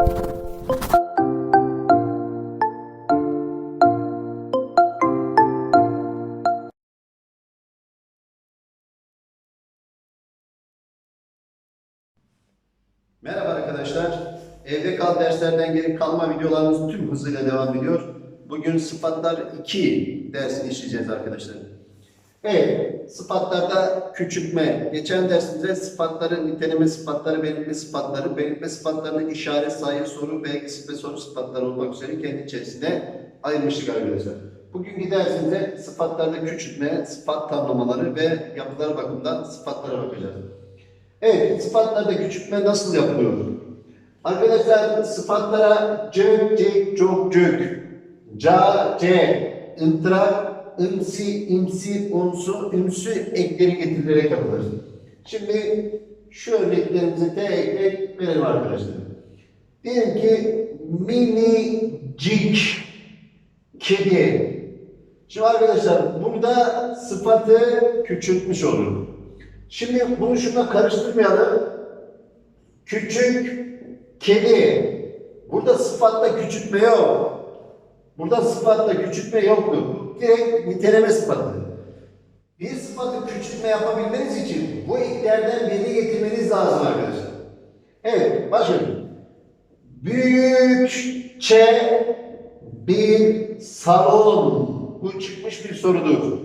Merhaba arkadaşlar. Evde kal derslerden geri kalma videolarımız tüm hızıyla devam ediyor. Bugün sıfatlar 2 dersini işleyeceğiz arkadaşlar. Evet, sıfatlarda küçültme. Geçen dersimizde sıfatların niteleme sıfatları, belirtme sıfatları, belirtme sıfatlarının işaret, sayı, soru, belgesi ve soru sıfatları olmak üzere kendi içerisinde ayırmıştık arkadaşlar. Bugünkü dersimizde sıfatlarda küçültme, sıfat tamlamaları ve yapılar bakımından sıfatlara bakacağız. Evet, sıfatlarda küçültme nasıl yapılıyor? Arkadaşlar sıfatlara cök, cek, çok, cök, ca, ce, ıntrak, ımsi, imsi, unsu, ümsü ekleri getirilerek yapılır. Şimdi şu örneklerimizi tek tek verelim arkadaşlar. Diyelim ki minicik kedi. Şimdi arkadaşlar burada sıfatı küçültmüş olur. Şimdi bunu şuna karıştırmayalım. Küçük kedi. Burada sıfatta küçültme yok. Burada sıfatta küçültme yoktur. Direkt niteleme sıfatı. Bir sıfatı küçültme yapabilmeniz için bu eklerden birini getirmeniz lazım arkadaşlar. Evet, başlayalım. Büyükçe bir salon. Bu çıkmış bir sorudur.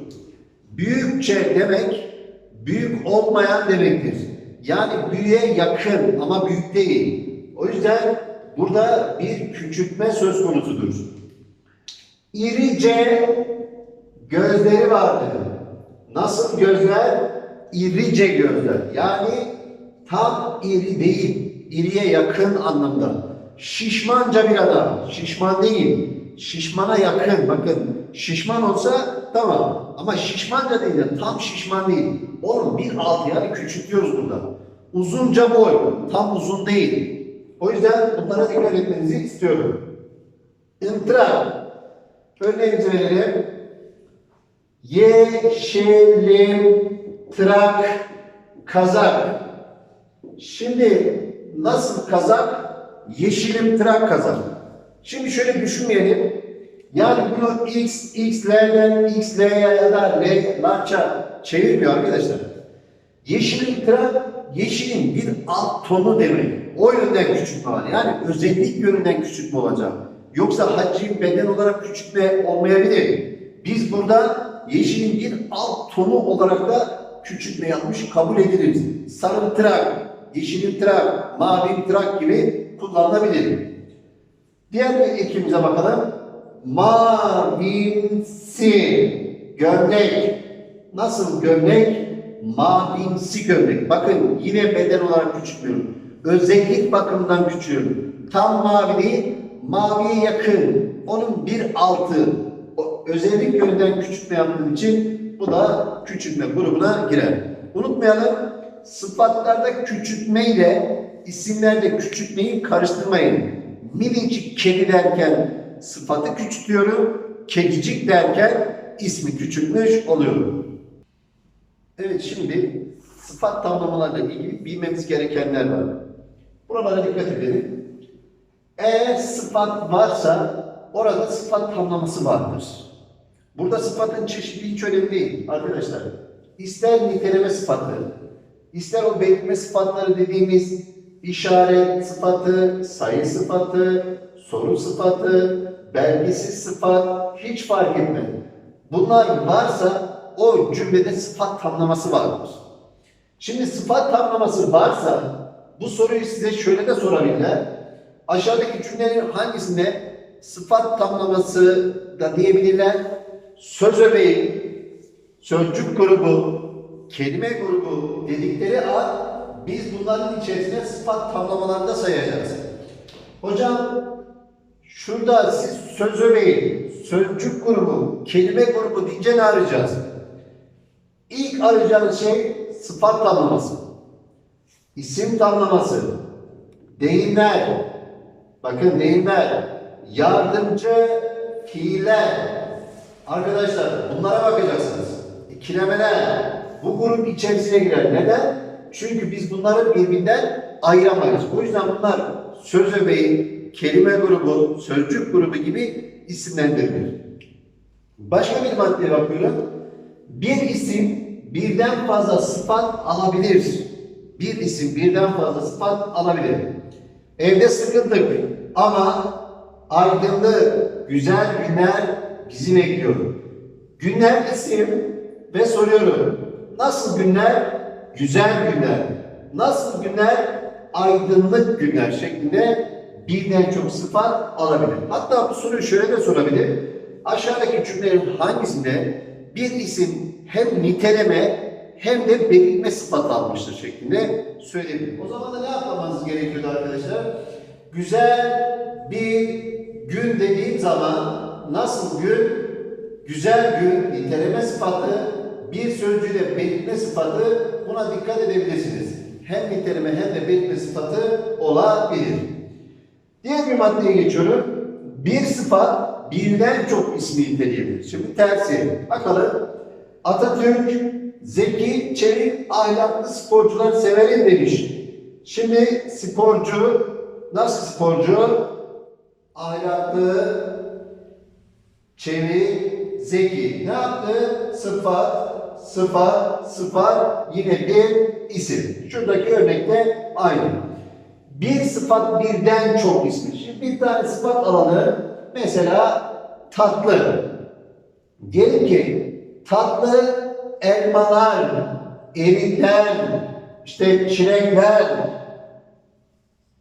Büyükçe demek büyük olmayan demektir. Yani büyüğe yakın ama büyük değil. O yüzden burada bir küçültme söz konusudur. İrice gözleri vardır. Nasıl gözler? İrice gözler. Yani tam iri değil, iriye yakın anlamda. Şişmanca bir adam, şişman değil, şişmana yakın. Bakın, şişman olsa tamam ama şişmanca değil, de tam şişman değil. Onun bir altı yani küçültüyoruz burada. Uzunca boy, tam uzun değil. O yüzden bunlara dikkat etmenizi istiyorum. İntra. Örneğimizi verelim. Yeşilim trak kazak. Şimdi nasıl kazak? Yeşilim trak kazak. Şimdi şöyle düşünmeyelim. Yani bunu x, x'lerden x'l'ye ya da l, lança çevirmiyor arkadaşlar. Yeşilin trak, yeşilin bir alt tonu demek. O yönden küçültme var. Yani özellik yönünden küçültme olacak. Yoksa hacim beden olarak küçültme olmayabilir. Biz burada yeşilin bir alt tonu olarak da küçültme yapmış kabul ediliriz. Sarı trak, yeşilin trak, mavi trak gibi kullanılabilir. Diğer bir ekimize bakalım. Mavimsi gömlek. Nasıl gömlek? Mavimsi gömlek. Bakın yine beden olarak küçültmüyorum. Özellik bakımından küçülüyorum. Tam mavi değil, maviye yakın. Onun bir altı. Özellik yönünden küçültme yaptığım için bu da küçültme grubuna girer. Unutmayalım, sıfatlarda küçültme ile isimlerde küçültmeyi karıştırmayın. Minicik kedi derken sıfatı küçültüyorum, kedicik derken ismi küçültmüş oluyorum. Evet şimdi sıfat tamlamalarla ilgili bilmemiz gerekenler var. Buralara dikkat edelim. Eğer sıfat varsa orada sıfat tamlaması vardır. Burada sıfatın çeşidi hiç önemli değil arkadaşlar. İster niteleme sıfatı, ister o belirtme sıfatları dediğimiz işaret sıfatı, sayı sıfatı, soru sıfatı, belgesiz sıfat hiç fark etmez. Bunlar varsa o cümlede sıfat tamlaması vardır. Şimdi sıfat tamlaması varsa bu soruyu size şöyle de sorabilirler. Aşağıdaki cümlenin hangisinde sıfat tamlaması da diyebilirler? Söz öbeği, sözcük grubu, kelime grubu dedikleri an biz bunların içerisine sıfat tamlamalarında sayacağız. Hocam şurada siz söz öbeği, sözcük grubu, kelime grubu deyince ne arayacağız? İlk arayacağınız şey sıfat tamlaması, isim tamlaması, deyimler, bakın deyimler, yardımcı fiiller. Arkadaşlar bunlara bakacaksınız. İkilemeler bu grup içerisine girer. Neden? Çünkü biz bunları birbirinden ayıramayız. O yüzden bunlar söz öbeği, kelime grubu, sözcük grubu gibi isimlendirilir. Başka bir maddeye bakıyorum. Bir isim birden fazla sıfat alabilir. Bir isim birden fazla sıfat alabilir. Evde sıkıldık ama aydınlı, güzel günler bizi bekliyor. Günler isim ve soruyorum. Nasıl günler? Güzel günler. Nasıl günler? Aydınlık günler şeklinde birden çok sıfat alabilir. Hatta bu soruyu şöyle de sorabilir. Aşağıdaki cümlelerin hangisinde bir isim hem niteleme hem de belirtme sıfatı almıştır şeklinde söyleyebilirim. O zaman da ne yapmamız gerekiyordu arkadaşlar? Güzel bir gün dediğim zaman nasıl gün? Güzel gün niteleme sıfatı, bir sözcüğüyle belirtme sıfatı buna dikkat edebilirsiniz. Hem niteleme hem de belirtme sıfatı olabilir. Diğer bir maddeye geçiyorum. Bir sıfat birden çok ismi niteleyebilir. Şimdi tersi. Bakalım. Atatürk, zeki, çevik, ahlaklı sporcular severim demiş. Şimdi sporcu, nasıl sporcu? Ahlaklı, çevik, zeki. Ne yaptı? Sıfat, sıfat, sıfat, yine bir isim. Şuradaki örnekte aynı. Bir sıfat birden çok ismi. Şimdi bir tane sıfat alanı mesela tatlı. Diyelim ki tatlı elmalar, erikler, işte çilekler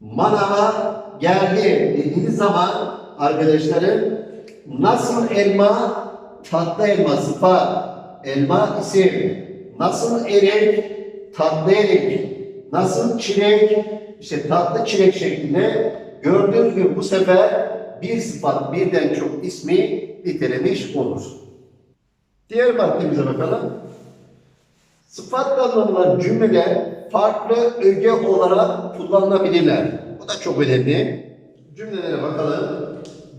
manava geldi dediğiniz zaman arkadaşlarım nasıl elma tatlı elma sıfat elma isim nasıl erik tatlı erik nasıl çilek işte tatlı çilek şeklinde gördüğünüz gibi bu sefer bir sıfat birden çok ismi nitelemiş olur. Diğer maddemize bakalım. Sıfat anlamlar cümlede farklı öge olarak kullanılabilirler. Bu da çok önemli. Cümlelere bakalım.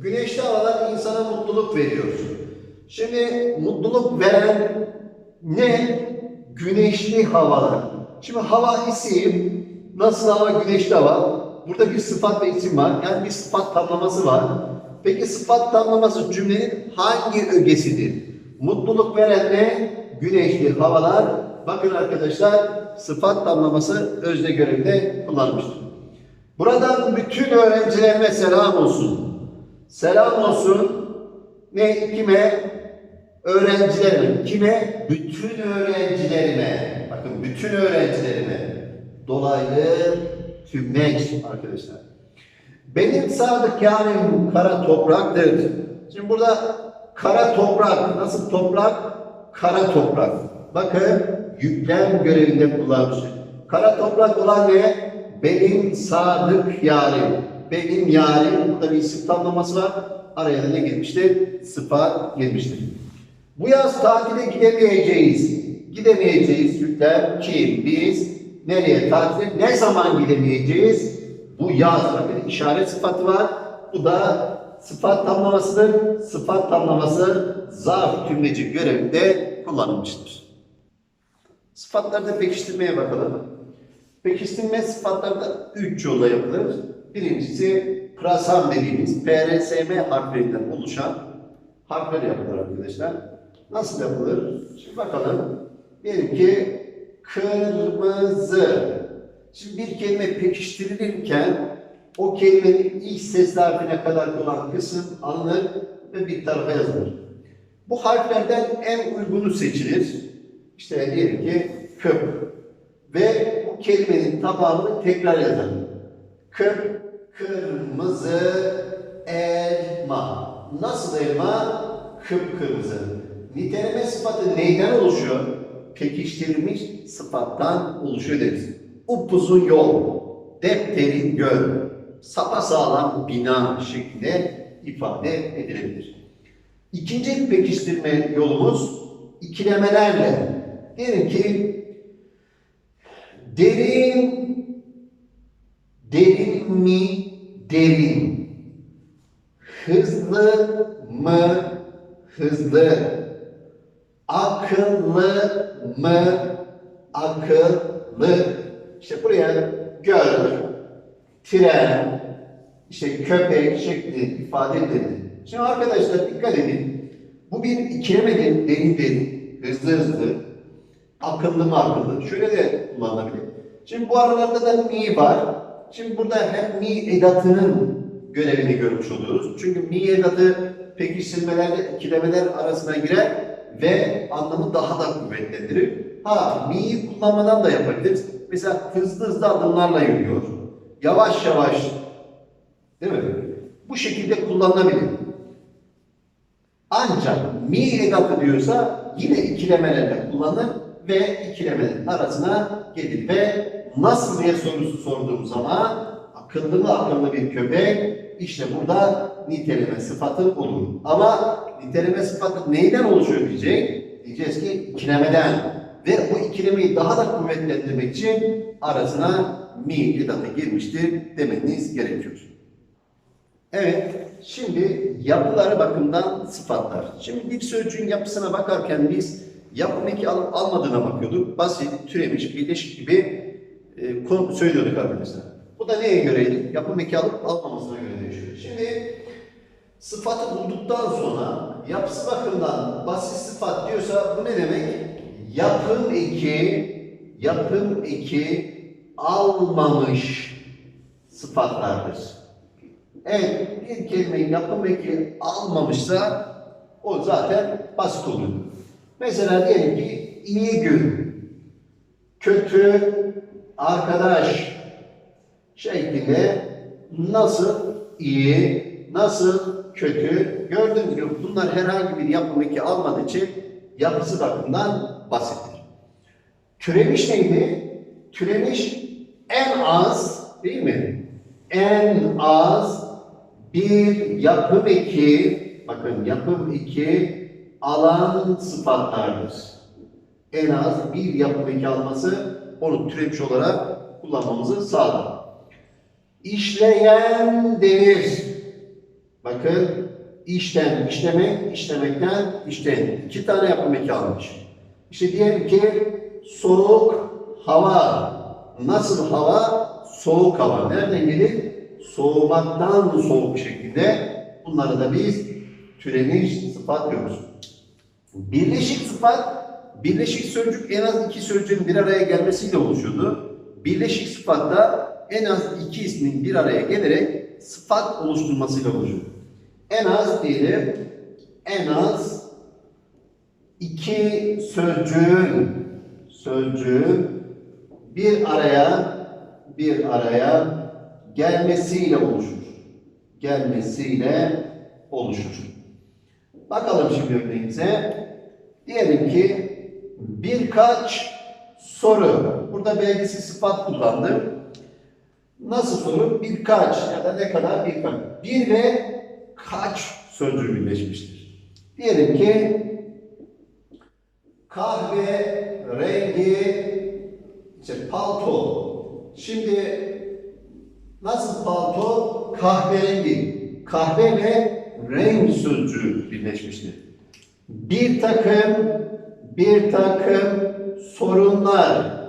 Güneşli havalar insana mutluluk veriyor. Şimdi mutluluk veren ne? Güneşli havalar. Şimdi hava isim. Nasıl hava? Güneşli hava. Burada bir sıfat ve isim var. Yani bir sıfat tamlaması var. Peki sıfat tamlaması cümlenin hangi ögesidir? Mutluluk veren ne? Güneşli havalar. Bakın arkadaşlar sıfat tamlaması özne görevde kullanmıştır. Buradan bütün öğrencilerime selam olsun. Selam olsun. Ne? Kime? Öğrencilerime. Kime? Bütün öğrencilerime. Bakın bütün öğrencilerime. Dolaylı tümleç arkadaşlar. Benim sadık yarim kara topraktır. Şimdi burada kara toprak. Nasıl toprak? Kara toprak. Bakın yüklem görevinde kullanmıştır. Kara toprak olan ne? Benim sadık yarim. Benim yarim. Burada bir isim tamlaması var. Araya da ne girmiştir? Sıfat girmiştir. Bu yaz tatile gidemeyeceğiz. Gidemeyeceğiz yüklem kim? Biz nereye tatile? Ne zaman gidemeyeceğiz? Bu yaz. Bakın işaret sıfatı var. Bu da sıfat tamlamasıdır. Sıfat tamlaması zarf tümleci görevinde kullanılmıştır. Sıfatlarda pekiştirmeye bakalım. Pekiştirme sıfatlarda üç yolla yapılır. Birincisi prasam dediğimiz PRSM harflerinden oluşan harfler yapılır arkadaşlar. Nasıl yapılır? Şimdi bakalım. Diyelim ki kırmızı. Şimdi bir kelime pekiştirilirken o kelimenin ilk ses harfine kadar olan kısım alınır ve bir tarafa yazılır. Bu harflerden en uygunu seçilir. İşte diyelim ki köp. Ve bu kelimenin tamamını tekrar yazalım. Köp, kırmızı, elma. Nasıl elma? Kıpkırmızı. Niteleme sıfatı neyden oluşuyor? Pekiştirilmiş sıfattan oluşuyor deriz. Upuzun yol, depterin göl, sapasağlam bina şeklinde ifade edilebilir. İkinci pekiştirme yolumuz ikilemelerle. Diyelim ki derin, derin mi, derin, hızlı mı, hızlı, akıllı mı, akıllı. İşte buraya göl, tren, işte köpek şekli ifade edildi. Şimdi arkadaşlar dikkat edin. Bu bir ikilemedir, derin derin, hızlı hızlı, akıllı mı akıllı. Şöyle de kullanılabilir. Şimdi bu aralarda da mi var. Şimdi burada hem mi edatının görevini görmüş oluyoruz. Çünkü mi edatı pekiştirmelerle ikilemeler arasına girer ve anlamı daha da kuvvetlendirir. Ha, mi'yi kullanmadan da yapabiliriz. Mesela hızlı hızlı adımlarla yürüyor. Yavaş yavaş Değil mi? Bu şekilde kullanılabilir. Ancak mi edatı diyorsa yine ikilemelerle kullanılır ve ikilemelerin arasına gelir. Ve nasıl diye sorusu sorduğum zaman akıllı mı akıllı bir köpek işte burada niteleme sıfatı olur. Ama niteleme sıfatı neyden oluşuyor diyecek? Diyeceğiz ki ikilemeden ve bu ikilemeyi daha da kuvvetlendirmek için arasına mi edatı girmiştir demeniz gerekiyor. Evet, şimdi yapıları bakımından sıfatlar. Şimdi bir sözcüğün yapısına bakarken biz yapım eki alıp almadığına bakıyorduk. Basit, türemiş, birleşik gibi e, konu söylüyorduk arkadaşlar. Bu da neye göreydi? Yapım eki alıp almamasına göre değişiyor. Şimdi sıfatı bulduktan sonra yapısı bakımından basit sıfat diyorsa bu ne demek? Yapım eki, yapım eki almamış sıfatlardır. Evet, bir kelimeyi yapım eki almamışsa o zaten basit oluyor. Mesela diyelim ki iyi gün, kötü arkadaş şeklinde nasıl iyi, nasıl kötü gördüğünüz gibi bunlar herhangi bir yapım eki almadığı için yapısı bakımından basittir. Türemiş neydi? Türemiş en az değil mi? En az bir yapım eki, bakın yapım eki alan sıfatlardır. En az bir yapım eki alması onu türemiş olarak kullanmamızı sağlar. İşleyen denir. Bakın işten, işlemek, işlemekten, işten. iki tane yapım eki almış. İşte diyelim ki soğuk hava. Nasıl hava? Soğuk hava. Nereden gelir? Soğumaktan soğuk şeklinde. Bunları da biz türemiş sıfat diyoruz. Birleşik sıfat, birleşik sözcük en az iki sözcüğün bir araya gelmesiyle oluşuyordu. Birleşik sıfatta en az iki ismin bir araya gelerek sıfat oluşturmasıyla oluşuyor. En az diyelim, en az iki sözcüğün, sözcüğün bir araya, bir araya gelmesiyle oluşur. Gelmesiyle oluşur. Bakalım şimdi örneğimize. Diyelim ki birkaç soru. Burada belgisi sıfat kullandım. Nasıl soru? Birkaç ya da ne kadar birkaç. Bir ve kaç sözcüğü birleşmiştir. Diyelim ki kahve rengi işte palto. Şimdi nasıl palto? Kahverengi. Kahve ve renk sözcüğü birleşmiştir. Bir takım bir takım sorunlar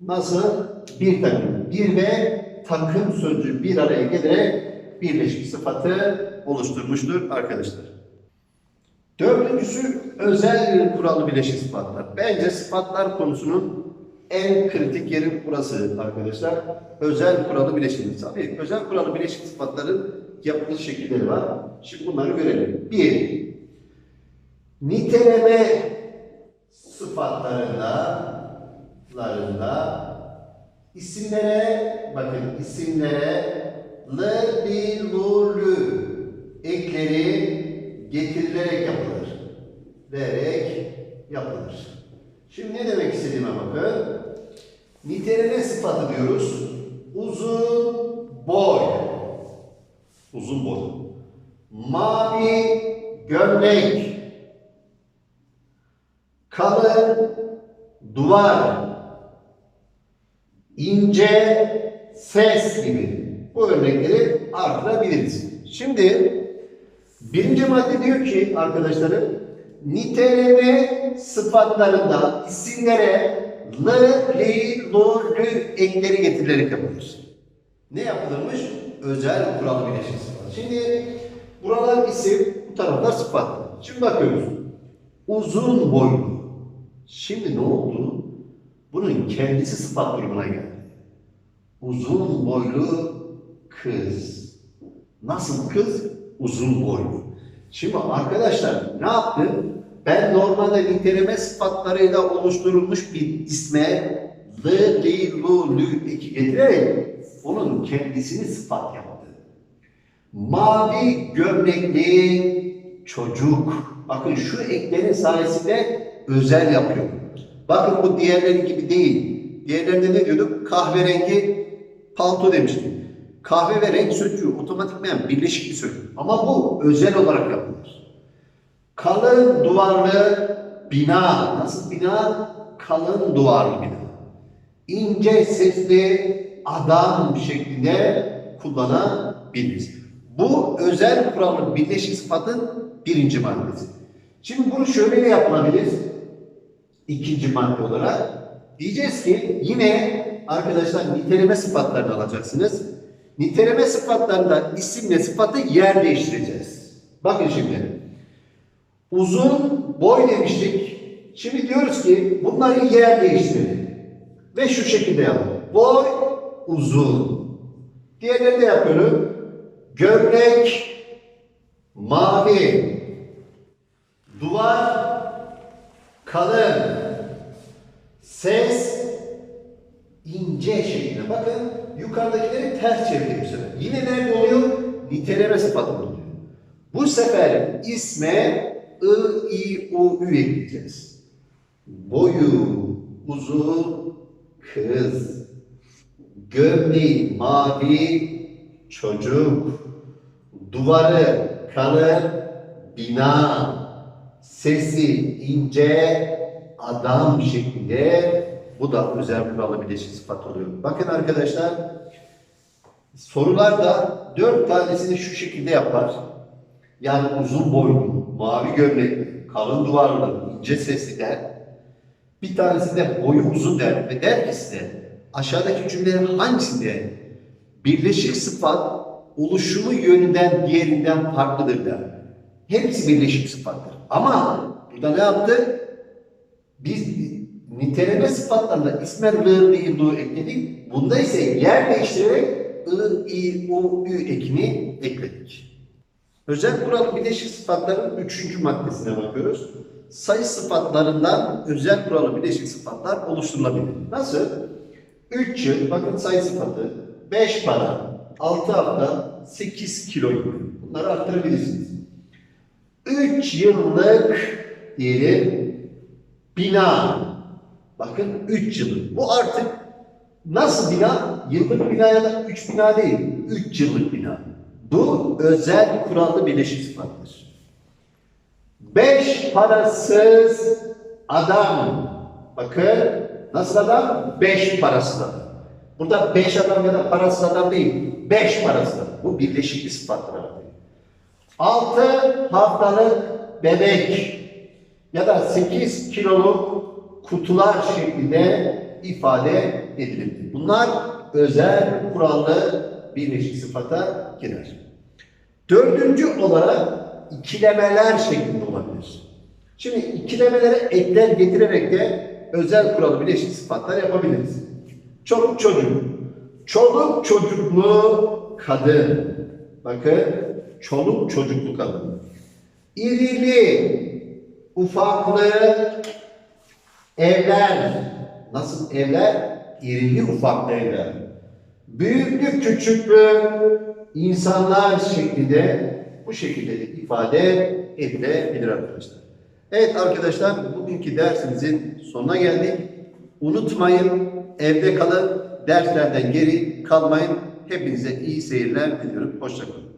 nasıl? Bir takım. Bir ve takım sözcüğü bir araya gelerek birleşik sıfatı oluşturmuştur arkadaşlar. Dördüncüsü özel kurallı bileşik sıfatlar. Bence sıfatlar konusunun en kritik yeri burası arkadaşlar. Özel kuralı bileşik. Tabii özel kuralı bileşik sıfatların yapılış şekilleri var. Şimdi bunları görelim. Bir, niteleme sıfatlarında larında isimlere bakın isimlere l, bi, lu, lü ekleri getirilerek yapılır. Vererek yapılır. Şimdi ne demek istediğime bakın. Niteleme sıfatı diyoruz. Uzun boy. Uzun boy. Mavi gömlek. Kalın duvar. ince ses gibi. Bu örnekleri artırabiliriz. Şimdi birinci madde diyor ki arkadaşlarım niteleme sıfatlarında isimlere l, li, lu, lü ekleri getirilerek yapılır. Ne yapılırmış? özel kuralı bileşik sıfat. Şimdi buralar isim, bu taraflar sıfat. Şimdi bakıyoruz. Uzun boylu. Şimdi ne oldu? Bunun kendisi sıfat durumuna geldi. Uzun boylu kız. Nasıl kız? Uzun boylu. Şimdi arkadaşlar ne yaptım? Ben normalde niteleme sıfatlarıyla oluşturulmuş bir isme l, li, lu, lü eki getirerek onun kendisini sıfat yaptı. Mavi gömlekli çocuk. Bakın şu eklerin sayesinde özel yapıyor. Bakın bu diğerleri gibi değil. Diğerlerinde ne diyorduk? Kahverengi palto demiştik. Kahve ve renk sözcüğü otomatikmen birleşik bir sözcük. Ama bu özel olarak yapılır. Kalın duvarlı bina. Nasıl bina? Kalın duvarlı bina. İnce sesli adam şeklinde kullanabiliriz. Bu özel kurallı birleşik sıfatın birinci maddesi. Şimdi bunu şöyle de yapılabilir. İkinci madde olarak. Diyeceğiz ki yine arkadaşlar niteleme sıfatlarını alacaksınız. Niteleme sıfatlarında isimle sıfatı yer değiştireceğiz. Bakın şimdi. Uzun boy demiştik. Şimdi diyoruz ki bunları yer değiştirelim. Ve şu şekilde yapalım. Boy uzun. Diğerlerini de yapıyorum. Gömlek mavi. Duvar kalın. Ses ince şeklinde. Bakın yukarıdakileri ters çevirdim bu sefer. Yine nerede oluyor? Niteleme sıfatı oluyor. Bu sefer isme I, I, U, Ü ekleyeceğiz. Boyu uzun kız. Gömleği mavi çocuk. Duvarı kalın bina. Sesi ince adam şeklinde bu da özel kurallı bileşik sıfat oluyor. Bakın arkadaşlar sorularda dört tanesini şu şekilde yapar. Yani uzun boylu, mavi gömlekli, kalın duvarlı, ince sesli der. Bir tanesi de boyu uzun der ve der ki size aşağıdaki cümlelerin hangisinde birleşik sıfat oluşumu yönünden diğerinden farklıdır der. Hepsi birleşik sıfattır. Ama burada ne yaptı? Biz niteleme sıfatlarında ismen lı, li, lu ekledik. Bunda ise yer değiştirerek ı, i, u, ü ekini ekledik. Özel kural bileşik sıfatların üçüncü maddesine bakıyoruz. Sayı sıfatlarından özel kuralı bileşik sıfatlar oluşturulabilir. Nasıl? 3 yıl, bakın sayı sıfatı, 5 para, 6 hafta, 8 kilo. Bunları arttırabilirsiniz. 3 yıllık diyelim bina. Bakın 3 yıllık. Bu artık nasıl bina? Yıllık bina ya da 3 bina değil. 3 yıllık bina. Bu özel kurallı birleşik sıfattır. Beş parasız adam. Bakın nasıl adam? Beş parasız adam. Burada beş adam ya da parasız adam değil. Beş parasız adam. Bu birleşik abi. Altı haftalık bebek ya da sekiz kiloluk kutular şeklinde ifade edilir. Bunlar özel kurallı birleşik sıfata girer. Dördüncü olarak ikilemeler şeklinde olabilir. Şimdi ikilemelere ekler getirerek de özel kuralı bileşik sıfatlar yapabiliriz. Çoluk çocuk. Çoluk çocuklu kadın. Bakın çoluk çocuklu kadın. İrili, ufaklı evler. Nasıl evler? İrili ufaklı evler. Büyüklü küçüklü insanlar şeklinde bu şekilde de ifade edilebilir arkadaşlar. Evet arkadaşlar bugünkü dersimizin sonuna geldik. Unutmayın evde kalın derslerden geri kalmayın. Hepinize iyi seyirler diliyorum. Hoşçakalın.